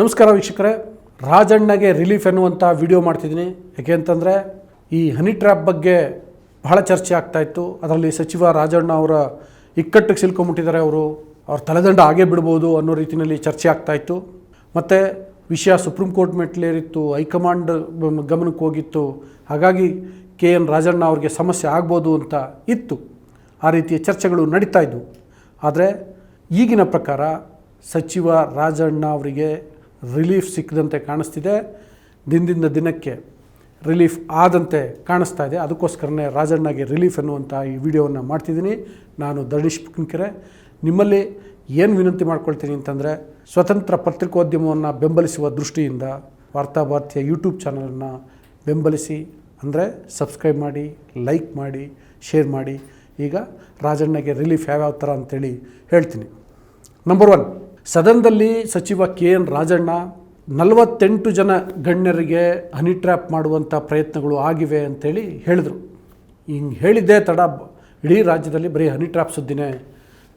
ನಮಸ್ಕಾರ ವೀಕ್ಷಕರೇ. ರಾಜಣ್ಣಗೆ ರಿಲೀಫ್ ಎನ್ನುವಂಥ ವಿಡಿಯೋ ಮಾಡ್ತಿದ್ದೀನಿ. ಯಾಕೆ ಅಂತಂದರೆ, ಈ ಹನಿ ಟ್ರ್ಯಾಪ್ ಬಗ್ಗೆ ಬಹಳ ಚರ್ಚೆ ಆಗ್ತಾ ಇತ್ತು. ಅದರಲ್ಲಿ ಸಚಿವ ರಾಜಣ್ಣ ಅವರ ಇಕ್ಕಟ್ಟಿಗೆ ಸಿಲ್ಕೊಂಬಿಟ್ಟಿದ್ದಾರೆ ಅವರು. ಅವ್ರ ತಲೆದಂಡ ಹಾಗೆ ಬಿಡ್ಬೋದು ಅನ್ನೋ ರೀತಿಯಲ್ಲಿ ಚರ್ಚೆ ಆಗ್ತಾ ಇತ್ತು. ಮತ್ತು ವಿಷಯ ಸುಪ್ರೀಂ ಕೋರ್ಟ್ ಮೆಟ್ಲೇರಿತ್ತು ಹೈಕಮಾಂಡ್ ಗಮನಕ್ಕೆ ಹೋಗಿತ್ತು. ಹಾಗಾಗಿ ಕೆ ಎನ್ ರಾಜಣ್ಣ ಅವ್ರಿಗೆ ಸಮಸ್ಯೆ ಆಗ್ಬೋದು ಅಂತ ಇತ್ತು. ಆ ರೀತಿಯ ಚರ್ಚೆಗಳು ನಡೀತಾ ಇದ್ವು. ಆದರೆ ಈಗಿನ ಪ್ರಕಾರ ಸಚಿವ ರಾಜಣ್ಣ ಅವರಿಗೆ ರಿಲೀಫ್ ಸಿಕ್ಕದಂತೆ ಕಾಣಿಸ್ತಿದೆ. ದಿನದಿಂದ ದಿನಕ್ಕೆ ರಿಲೀಫ್ ಆದಂತೆ ಕಾಣಿಸ್ತಾ ಇದೆ. ಅದಕ್ಕೋಸ್ಕರನೇ ರಾಜಣ್ಣಗೆ ರಿಲೀಫ್ ಅನ್ನುವಂಥ ಈ ವಿಡಿಯೋವನ್ನು ಮಾಡ್ತಿದ್ದೀನಿ. ನಾನು ಧರಣೀಶ್ ಪುಕ್ಕಿನಕೆರೆ. ನಿಮ್ಮಲ್ಲಿ ಏನು ವಿನಂತಿ ಮಾಡ್ಕೊಳ್ತೀನಿ ಅಂತಂದರೆ, ಸ್ವತಂತ್ರ ಪತ್ರಿಕೋದ್ಯಮವನ್ನು ಬೆಂಬಲಿಸುವ ದೃಷ್ಟಿಯಿಂದ ವಾರ್ತಾಭಾರತಿಯ ಯೂಟ್ಯೂಬ್ ಚಾನಲನ್ನು ಬೆಂಬಲಿಸಿ, ಅಂದರೆ ಸಬ್ಸ್ಕ್ರೈಬ್ ಮಾಡಿ, ಲೈಕ್ ಮಾಡಿ, ಶೇರ್ ಮಾಡಿ. ಈಗ ರಾಜಣ್ಣಗೆ ರಿಲೀಫ್ ಯಾವ್ಯಾವ ಥರ ಅಂತೇಳಿ ಹೇಳ್ತೀನಿ. ನಂಬರ್ ಒನ್ ಸದನದಲ್ಲಿ ಸಚಿವ ಕೆ ಎನ್ ರಾಜಣ್ಣ ನಲವತ್ತೆಂಟು ಜನ ಗಣ್ಯರಿಗೆ ಹನಿ ಟ್ರ್ಯಾಪ್ ಮಾಡುವಂಥ ಪ್ರಯತ್ನಗಳು ಆಗಿವೆ ಅಂಥೇಳಿ ಹೇಳಿದರು. ಹಿಂಗೆ ಹೇಳಿದ್ದೇ ತಡ, ಇಡೀ ರಾಜ್ಯದಲ್ಲಿ ಬರೀ ಹನಿ ಟ್ರ್ಯಾಪ್ ಸುದ್ದಿನೇ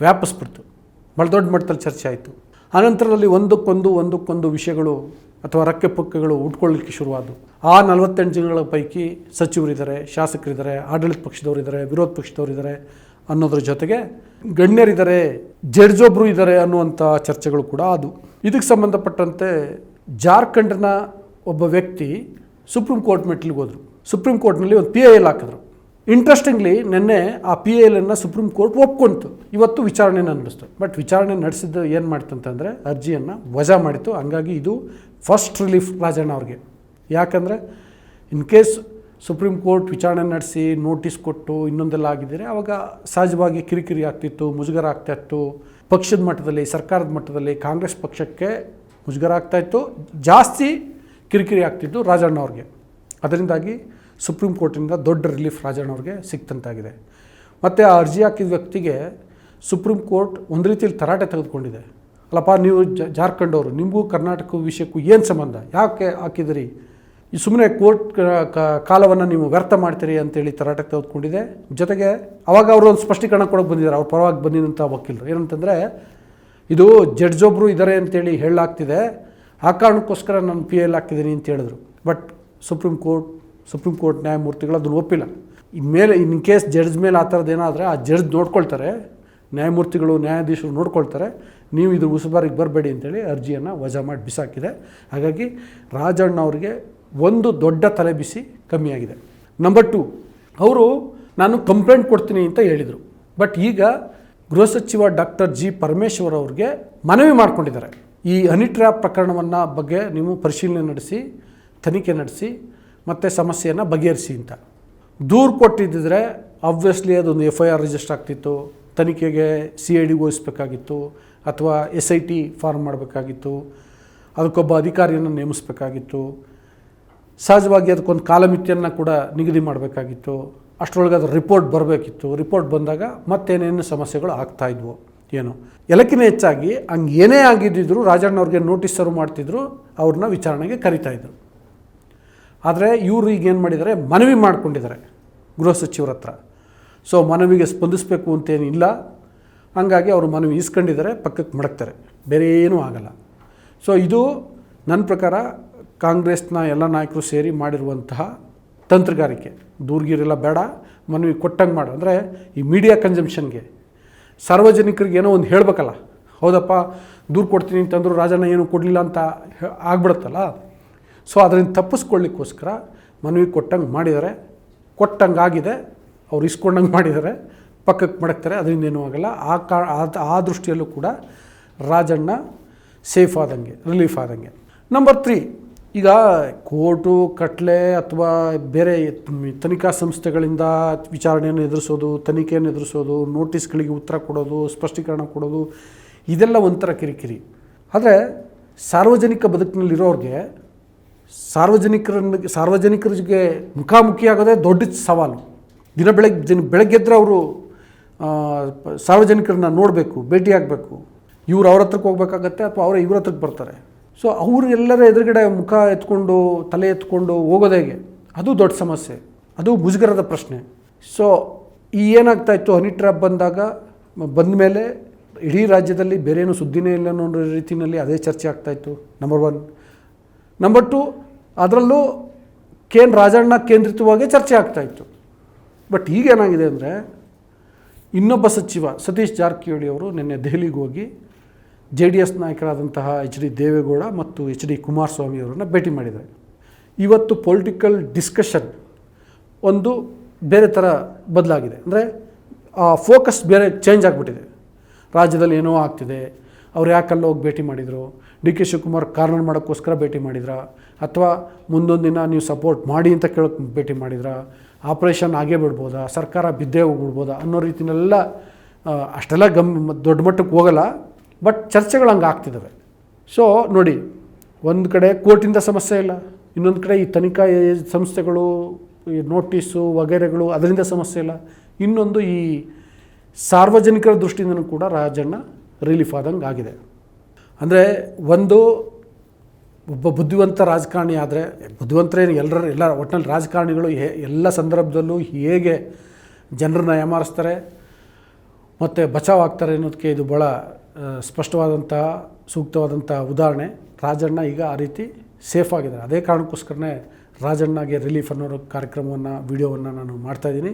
ವ್ಯಾಪಿಸ್ಬಿಡ್ತು. ಭಾಳ ದೊಡ್ಡ ಮಟ್ಟದಲ್ಲಿ ಚರ್ಚೆ ಆಯಿತು. ಆನಂತರದಲ್ಲಿ ಒಂದಕ್ಕೊಂದು ಒಂದಕ್ಕೊಂದು ವಿಷಯಗಳು ಅಥವಾ ರಕ್ಕೆ ಪಕ್ಕಗಳು ಉಟ್ಕೊಳ್ಳಿಕ್ಕೆ ಶುರುವಾದವು. ಆ ನಲವತ್ತೆಂಟು ಜನಗಳ ಪೈಕಿ ಸಚಿವರಿದ್ದಾರೆ, ಶಾಸಕರಿದ್ದಾರೆ, ಆಡಳಿತ ಪಕ್ಷದವರಿದ್ದಾರೆ, ವಿರೋಧ ಪಕ್ಷದವರಿದ್ದಾರೆ. ಅನ್ನೋದ್ರ ಜೊತೆಗೆ ಗಣ್ಯರಿದ್ದಾರೆ ಜಡ್ಜೊಬ್ಬರು ಇದ್ದಾರೆ ಅನ್ನುವಂಥ ಚರ್ಚೆಗಳು ಕೂಡ ಅದು. ಇದಕ್ಕೆ ಸಂಬಂಧಪಟ್ಟಂತೆ ಜಾರ್ಖಂಡ್ನ ಒಬ್ಬ ವ್ಯಕ್ತಿ ಸುಪ್ರೀಂ ಕೋರ್ಟ್ ಮೆಟ್ಲಿಗೆ ಹೋದರು. ಸುಪ್ರೀಂ ಕೋರ್ಟ್ನಲ್ಲಿ ಒಂದು ಪಿ ಐ ಎಲ್ ಹಾಕಿದ್ರು. ಇಂಟ್ರೆಸ್ಟಿಂಗ್ಲಿ ನಿನ್ನೆ ಆ ಪಿ ಐ ಎಲನ್ನು ಸುಪ್ರೀಂ ಕೋರ್ಟ್ ಒಪ್ಕೊಂತು. ಇವತ್ತು ವಿಚಾರಣೆ ನಡೆಸ್ತು. ಬಟ್ ವಿಚಾರಣೆ ನಡೆಸಿದ್ದು ಏನು ಮಾಡ್ತು ಅಂತಂದರೆ ಅರ್ಜಿಯನ್ನು ವಜಾ ಮಾಡಿತು ಹಂಗಾಗಿ ಇದು ಫಸ್ಟ್ ರಿಲೀಫ್ ರಾಜಣ್ಣ ಅವ್ರಿಗೆ. ಯಾಕಂದರೆ ಇನ್ ಕೇಸ್ ಸುಪ್ರೀಂ ಕೋರ್ಟ್ ವಿಚಾರಣೆ ನಡೆಸಿ ನೋಟಿಸ್ ಕೊಟ್ಟು ಇನ್ನೊಂದೆಲ್ಲ ಆಗಿದ್ದರೆ ಆವಾಗ ಸಹಜವಾಗಿ ಕಿರಿಕಿರಿ ಆಗ್ತಿತ್ತು, ಮುಜುಗರ ಆಗ್ತಾಯಿತ್ತು ಪಕ್ಷದ ಮಟ್ಟದಲ್ಲಿ, ಸರ್ಕಾರದ ಮಟ್ಟದಲ್ಲಿ ಕಾಂಗ್ರೆಸ್ ಪಕ್ಷಕ್ಕೆ ಮುಜುಗರ ಆಗ್ತಾಯಿತ್ತು ಜಾಸ್ತಿ ಕಿರಿಕಿರಿ ಆಗ್ತಿದ್ದು ರಾಜಣ್ಣ ಅವ್ರಿಗೆ. ಅದರಿಂದಾಗಿ ಸುಪ್ರೀಂ ಕೋರ್ಟಿಂದ ದೊಡ್ಡ ರಿಲೀಫ್ ರಾಜಣ್ಣ ಅವ್ರಿಗೆ ಸಿಕ್ತಂತಾಗಿದೆ. ಮತ್ತು ಆ ಅರ್ಜಿ ಹಾಕಿದ ವ್ಯಕ್ತಿಗೆ ಸುಪ್ರೀಂ ಕೋರ್ಟ್ ಒಂದು ರೀತಿಯಲ್ಲಿ ತರಾಟೆ ತೆಗೆದುಕೊಂಡಿದೆ. ಅಲ್ಲಪ್ಪ, ನೀವು ಜಾರ್ಖಂಡವರು ನಿಮಗೂ ಕರ್ನಾಟಕ ವಿಷಯಕ್ಕೂ ಏನು ಸಂಬಂಧ? ಯಾಕೆ ಹಾಕಿದಿರಿ? ಈ ಸುಮ್ಮನೆ ಕೋರ್ಟ್ ಕಾಲವನ್ನು ನೀವು ವ್ಯರ್ಥ ಮಾಡ್ತೀರಿ ಅಂತೇಳಿ ತರಾಟಕ್ಕೆ ತೆಗೆದುಕೊಂಡಿದೆ. ಜೊತೆಗೆ ಅವಾಗ ಅವರು ಒಂದು ಸ್ಪಷ್ಟೀಕರಣ ಕೊಡೋಕೆ ಬಂದಿದ್ದಾರೆ. ಅವ್ರ ಪರವಾಗಿ ಬಂದಿದ್ದಂಥ ವಕೀಲರು. ಏನಂತಂದರೆ, ಇದು ಜಡ್ಜೊಬ್ಬರು ಇದ್ದಾರೆ ಅಂತೇಳಿ ಹೇಳಲಾಗ್ತಿದೆ. ಆ ಕಾರಣಕ್ಕೋಸ್ಕರ ನಾನು ಪಿ ಎಲ್ ಹಾಕಿದ್ದೀನಿ ಅಂತ ಹೇಳಿದ್ರು. But Supreme Court Supreme Court ನ್ಯಾಯಮೂರ್ತಿಗಳು ಅದನ್ನು ಒಪ್ಪಿಲ್ಲ. ಇನ್ಮೇಲೆ, ಇನ್ ಕೇಸ್ ಜಡ್ಜ್ ಮೇಲೆ ಆ ಥರದ್ದು ಏನಾದರೆ ಆ ಜಡ್ಜ್ ನೋಡ್ಕೊಳ್ತಾರೆ. ನ್ಯಾಯಮೂರ್ತಿಗಳು, ನ್ಯಾಯಾಧೀಶರು ನೋಡ್ಕೊಳ್ತಾರೆ. ನೀವು ಇದು ಉಸುಬಾರಿಗೆ ಬರಬೇಡಿ ಅಂತೇಳಿ ಅರ್ಜಿಯನ್ನು ವಜಾ ಮಾಡಿ ಬಿಸಾಕಿದೆ. ಹಾಗಾಗಿ ರಾಜಣ್ಣ ಅವರಿಗೆ ಒಂದು ದೊಡ್ಡ ತಲೆಬಿಸಿ ಕಮ್ಮಿಯಾಗಿದೆ ನಂಬರ್ ಟು ಅವರು ನಾನು ಕಂಪ್ಲೇಂಟ್ ಕೊಡ್ತೀನಿ ಅಂತ ಹೇಳಿದರು. ಬಟ್ ಈಗ ಗೃಹ ಸಚಿವ ಡಾಕ್ಟರ್ ಜಿ ಪರಮೇಶ್ವರ್ ಅವ್ರಿಗೆ ಮನವಿ ಮಾಡ್ಕೊಂಡಿದ್ದಾರೆ. ಈ ಹನಿ ಟ್ರ್ಯಾಪ್ ಪ್ರಕರಣವನ್ನು ಬಗ್ಗೆ ನೀವು ಪರಿಶೀಲನೆ ನಡೆಸಿ, ತನಿಖೆ ನಡೆಸಿ, ಮತ್ತು ಸಮಸ್ಯೆಯನ್ನು ಬಗೆಹರಿಸಿ ಅಂತ. ದೂರು ಕೊಟ್ಟಿದ್ದರೆ ಆಬ್ವಿಯಸ್ಲಿ ಅದೊಂದು ಎಫ್ ಐ ಆರ್ ರಿಜಿಸ್ಟರ್ ಆಗ್ತಿತ್ತು, ತನಿಖೆಗೆ ಸಿ ಐ ಡಿಗೆ ವಹಿಸ್ಬೇಕಾಗಿತ್ತು ಅಥವಾ ಎಸ್ ಐ ಟಿ ಫಾರ್ಮ್ ಮಾಡಬೇಕಾಗಿತ್ತು, ಅದಕ್ಕೊಬ್ಬ ಅಧಿಕಾರಿಯನ್ನು ನೇಮಿಸಬೇಕಾಗಿತ್ತು. ಸಹಜವಾಗಿ ಅದಕ್ಕೊಂದು ಕಾಲಮಿತಿಯನ್ನು ಕೂಡ ನಿಗದಿ ಮಾಡಬೇಕಾಗಿತ್ತು. ಅಷ್ಟರೊಳಗೆ ಅದು ರಿಪೋರ್ಟ್ ಬರಬೇಕಿತ್ತು. ರಿಪೋರ್ಟ್ ಬಂದಾಗ ಮತ್ತೇನೇನು ಸಮಸ್ಯೆಗಳು ಆಗ್ತಾಯಿದ್ವು ಏನು? ಎಲ್ಲಕ್ಕಿಂತ ಹೆಚ್ಚಾಗಿ ಹಂಗೆ ಏನೇ ಆಗಿದ್ದಿದ್ರು ರಾಜಣ್ಣವ್ರಿಗೆ ನೋಟಿಸ್ ಸರ್ವ್ ಮಾಡ್ತಿದ್ರು, ಅವ್ರನ್ನ ವಿಚಾರಣೆಗೆ ಕರಿತಾಯಿದ್ರು ಆದರೆ ಇವರು ಈಗ ಏನು ಮಾಡಿದ್ದಾರೆ? ಮನವಿ ಮಾಡಿಕೊಂಡಿದ್ದಾರೆ ಗೃಹ ಸಚಿವರ ಹತ್ರ. ಸೊ ಮನವಿಗೆ ಸ್ಪಂದಿಸಬೇಕು ಅಂತೇನಿಲ್ಲ ಹಂಗಾಗಿ ಅವರು ಮನವಿ ಇಸ್ಕೊಂಡಿದ್ದಾರೆ ಪಕ್ಕಕ್ಕೆ ಮಡಗ್ತಾರೆ. ಬೇರೆ ಏನೂ ಆಗಲ್ಲ. ಸೊ ಇದು ನನ್ನ ಪ್ರಕಾರ ಕಾಂಗ್ರೆಸ್ನ ಎಲ್ಲ ನಾಯಕರು ಸೇರಿ ಮಾಡಿರುವಂತಹ ತಂತ್ರಗಾರಿಕೆ. ದೂರ್ಗಿರೆಲ್ಲ ಬೇಡ, ಮನವಿ ಕೊಟ್ಟಂಗೆ ಮಾಡು. ಅಂದರೆ ಈ ಮೀಡಿಯಾ ಕನ್ಸಂಪ್ಷನ್ಗೆ ಸಾರ್ವಜನಿಕರಿಗೆ ಏನೋ ಒಂದು ಹೇಳಬೇಕಲ್ಲ. ಹೌದಪ್ಪ, ದೂರು ಕೊಡ್ತೀನಿ ಅಂತಂದ್ರು ರಾಜಣ್ಣ ಏನು ಕೊಡಲಿಲ್ಲ ಅಂತ ಆಗ್ಬಿಡುತ್ತಲ್ಲ. ಸೊ ಅದರಿಂದ ತಪ್ಪಿಸ್ಕೊಳ್ಳಿಕ್ಕೋಸ್ಕರ ಮನವಿ ಕೊಟ್ಟಂಗೆ ಮಾಡಿದ್ದಾರೆ ಕೊಟ್ಟಂಗೆ ಆಗಿದೆ, ಅವ್ರು ಇಸ್ಕೊಂಡಂಗೆ ಮಾಡಿದ್ದಾರೆ ಪಕ್ಕಕ್ಕೆ ಮಡಕ್ತಾರೆ ಅದರಿಂದ ಏನೂ ಆಗಲ್ಲ. ಆ ಕಾ, ಆ ದೃಷ್ಟಿಯಲ್ಲೂ ಕೂಡ ರಾಜಣ್ಣ ಸೇಫ್ ಆದಂಗೆ ರಿಲೀಫ್ ಆದಂಗೆ. ನಂಬರ್ ತ್ರೀ ಈಗ ಕೋರ್ಟು ಕಟ್ಲೆ ಅಥವಾ ಬೇರೆ ತನಿಖಾ ಸಂಸ್ಥೆಗಳಿಂದ ವಿಚಾರಣೆಯನ್ನು ಎದುರಿಸೋದು, ತನಿಖೆಯನ್ನು ಎದುರಿಸೋದು, ನೋಟಿಸ್ಗಳಿಗೆ ಉತ್ತರ ಕೊಡೋದು, ಸ್ಪಷ್ಟೀಕರಣ ಕೊಡೋದು, ಇದೆಲ್ಲ ಒಂಥರ ಕಿರಿಕಿರಿ. ಆದರೆ ಸಾರ್ವಜನಿಕ ಬದುಕಿನಲ್ಲಿರೋರಿಗೆ ಸಾರ್ವಜನಿಕರನ್ನ ಸಾರ್ವಜನಿಕರಿಗೆ ಮುಖಾಮುಖಿಯಾಗೋದೇ ದೊಡ್ಡ ಸವಾಲು. ದಿನ ಬೆಳಗ್ಗೆ ದಿನ ಬೆಳಗ್ಗೆದ್ರೆ ಅವರು ಸಾರ್ವಜನಿಕರನ್ನ ನೋಡಬೇಕು, ಭೇಟಿಯಾಗಬೇಕು. ಇವ್ರು ಅವ್ರ ಹತ್ರಕ್ಕೆ ಹೋಗ್ಬೇಕಾಗತ್ತೆ ಅಥವಾ ಅವರೇ ಇವ್ರ ಹತ್ರಕ್ಕೆ ಬರ್ತಾರೆ. ಸೊ ಅವರೆಲ್ಲರ ಎದುರುಗಡೆ ಮುಖ ಎತ್ಕೊಂಡು, ತಲೆ ಎತ್ಕೊಂಡು ಹೋಗೋದು ಹೇಗೆ? ಅದು ದೊಡ್ಡ ಸಮಸ್ಯೆ. ಅದು ಮುಜುಗರದ ಪ್ರಶ್ನೆ. ಸೊ ಈ ಏನಾಗ್ತಾ ಇತ್ತು? ಹನಿ ಟ್ರ್ಯಾಪ್ ಬಂದಾಗ ಬಂದ ಮೇಲೆ ಇಡೀ ರಾಜ್ಯದಲ್ಲಿ ಬೇರೇನು ಸುದ್ದಿನೇ ಇಲ್ಲ ಅನ್ನೋ ರೀತಿಯಲ್ಲಿ ಅದೇ ಚರ್ಚೆ ಆಗ್ತಾಯಿತ್ತು ನಂಬರ್ ಒನ್ ನಂಬರ್ ಟು ಅದರಲ್ಲೂ ಕೆ ರಾಜಣ್ಣ ಕೇಂದ್ರಿತವಾಗೇ ಚರ್ಚೆ ಆಗ್ತಾಯಿತ್ತು ಬಟ್ ಈಗೇನಾಗಿದೆ ಅಂದರೆ, ಇನ್ನೊಬ್ಬ ಸಚಿವ ಸತೀಶ್ ಜಾರಕಿಹೊಳಿ ಅವರು ನಿನ್ನೆ ದೆಹಲಿಗೆ ಹೋಗಿ ಜೆ ಡಿ ಎಸ್ ನಾಯಕರಾದಂತಹ ಎಚ್ ಡಿ ದೇವೇಗೌಡ ಮತ್ತು ಎಚ್ ಡಿ ಕುಮಾರಸ್ವಾಮಿ ಅವರನ್ನು ಭೇಟಿ ಮಾಡಿದ್ದಾರೆ. ಇವತ್ತು ಪೊಲಿಟಿಕಲ್ ಡಿಸ್ಕಷನ್ ಒಂದು ಬೇರೆ ಥರ ಬದಲಾಗಿದೆ. ಅಂದರೆ, ಆ ಫೋಕಸ್ ಬೇರೆ ಚೇಂಜ್ ಆಗಿಬಿಟ್ಟಿದೆ. ರಾಜ್ಯದಲ್ಲಿ ಏನೋ ಆಗ್ತಿದೆ. ಅವ್ರು ಯಾಕಲ್ಲ ಹೋಗಿ ಭೇಟಿ ಮಾಡಿದರು? ಡಿ ಕೆ ಶಿವಕುಮಾರ್ ಕಾರ್ನರ್ ಮಾಡೋಕ್ಕೋಸ್ಕರ ಭೇಟಿ ಮಾಡಿದ್ರಾ? ಅಥವಾ ಮುಂದೊಂದು ದಿನ ನೀವು ಸಪೋರ್ಟ್ ಮಾಡಿ ಅಂತ ಕೇಳೋಕೆ ಭೇಟಿ ಮಾಡಿದ್ರಾ? ಆಪ್ರೇಷನ್ ಆಗೇ ಬಿಡ್ಬೋದಾ? ಸರ್ಕಾರ ಬಿದ್ದೇ ಹೋಗ್ಬಿಡ್ಬೋದಾ? ಅನ್ನೋ ರೀತಿನೆಲ್ಲ ಅಷ್ಟೆಲ್ಲ ಗಮ್, ದೊಡ್ಡ ಮಟ್ಟಕ್ಕೆ ಹೋಗಲ್ಲ. ಬಟ್ ಚರ್ಚೆಗಳು ಹಂಗೆ ಆಗ್ತಿದ್ದಾವೆ. ಸೊ ನೋಡಿ, ಒಂದು ಕಡೆ ಕೋರ್ಟಿಂದ ಸಮಸ್ಯೆ ಇಲ್ಲ, ಇನ್ನೊಂದು ಕಡೆ ಈ ತನಿಖಾ ಸಂಸ್ಥೆಗಳು, ಈ ನೋಟಿಸು ವಗೈರೆಗಳು ಅದರಿಂದ ಸಮಸ್ಯೆ ಇಲ್ಲ. ಇನ್ನೊಂದು ಈ ಸಾರ್ವಜನಿಕರ ದೃಷ್ಟಿಯಿಂದನೂ ಕೂಡ ರಾಜಣ್ಣ ರಿಲೀಫ್ ಆದಂಗೆ ಆಗಿದೆ. ಅಂದರೆ ಒಂದು ಒಬ್ಬ ಬುದ್ಧಿವಂತ ರಾಜಕಾರಣಿ ಆದರೆ ಬುದ್ಧಿವಂತರೇನು ಎಲ್ಲರ, ಎಲ್ಲ ಒಟ್ಟಿನಲ್ಲಿ ರಾಜಕಾರಣಿಗಳು ಎಲ್ಲ ಸಂದರ್ಭದಲ್ಲೂ ಹೇಗೆ ಜನರನ್ನ ಯಾಮಾರಿಸ್ತಾರೆ ಮತ್ತು ಬಚಾವ್ ಆಗ್ತಾರೆ ಅನ್ನೋದಕ್ಕೆ ಇದು ಭಾಳ ಸ್ಪಷ್ಟವಾದಂತಹ ಸೂಕ್ತವಾದಂಥ ಉದಾಹರಣೆ. ರಾಜಣ್ಣ ಈಗ ಆ ರೀತಿ ಸೇಫ್ ಆಗಿದ್ದಾರೆ. ಅದೇ ಕಾರಣಕ್ಕೋಸ್ಕರನೇ ರಾಜಣ್ಣಗೆ ರಿಲೀಫ್ ಅನ್ನೋ ಕಾರ್ಯಕ್ರಮವನ್ನು, ವಿಡಿಯೋವನ್ನು ನಾನು ಮಾಡ್ತಾಯಿದ್ದೀನಿ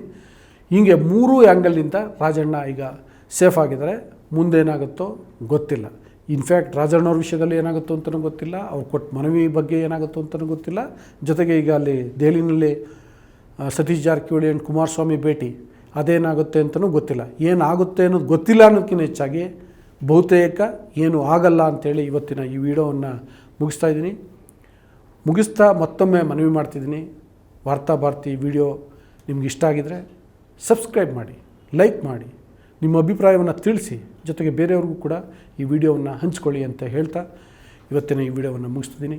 ಹೀಗೆ ಮೂರು ಆ್ಯಂಗಲ್ನಿಂದ ರಾಜಣ್ಣ ಈಗ ಸೇಫ್ ಆಗಿದ್ದಾರೆ. ಮುಂದೇನಾಗುತ್ತೋ ಗೊತ್ತಿಲ್ಲ. ಇನ್ಫ್ಯಾಕ್ಟ್ ರಾಜಣ್ಣವ್ರ ವಿಷಯದಲ್ಲಿ ಏನಾಗುತ್ತೋ ಅಂತಲೂ ಗೊತ್ತಿಲ್ಲ. ಅವ್ರು ಕೊಟ್ಟ ಮನವಿ ಬಗ್ಗೆ ಏನಾಗುತ್ತೋ ಅಂತಲೂ ಗೊತ್ತಿಲ್ಲ. ಜೊತೆಗೆ ಈಗ ಅಲ್ಲಿ ದೆಹಲಿನಲ್ಲಿ ಸತೀಶ್ ಜಾರಕಿಹೊಳಿ ಆ್ಯಂಡ್ ಕುಮಾರಸ್ವಾಮಿ ಭೇಟಿ, ಅದೇನಾಗುತ್ತೆ ಅಂತಲೂ ಗೊತ್ತಿಲ್ಲ. ಏನಾಗುತ್ತೆ ಅನ್ನೋದು ಗೊತ್ತಿಲ್ಲ ಅನ್ನೋದಕ್ಕಿಂತ ಹೆಚ್ಚಾಗಿ ಬಹುತೇಕ ಏನು ಆಗಲ್ಲ ಅಂಥೇಳಿ ಇವತ್ತಿನ ಈ ವಿಡಿಯೋವನ್ನು ಮುಗಿಸ್ತಾ ಇದ್ದೀನಿ. ಮುಗಿಸ್ತಾ ಮತ್ತೊಮ್ಮೆ ಮನವಿ ಮಾಡ್ತಿದ್ದೀನಿ. ವಾರ್ತಾ ಭಾರತಿ ವಿಡಿಯೋ ನಿಮ್ಗೆ ಇಷ್ಟ ಆಗಿದರೆ ಸಬ್ಸ್ಕ್ರೈಬ್ ಮಾಡಿ, ಲೈಕ್ ಮಾಡಿ, ನಿಮ್ಮ ಅಭಿಪ್ರಾಯವನ್ನು ತಿಳಿಸಿ, ಜೊತೆಗೆ ಬೇರೆಯವ್ರಿಗೂ ಕೂಡ ಈ ವಿಡಿಯೋವನ್ನು ಹಂಚ್ಕೊಳ್ಳಿ ಅಂತ ಹೇಳ್ತಾ ಇವತ್ತಿನ ಈ ವಿಡಿಯೋವನ್ನು ಮುಗಿಸ್ತಿದ್ದೀನಿ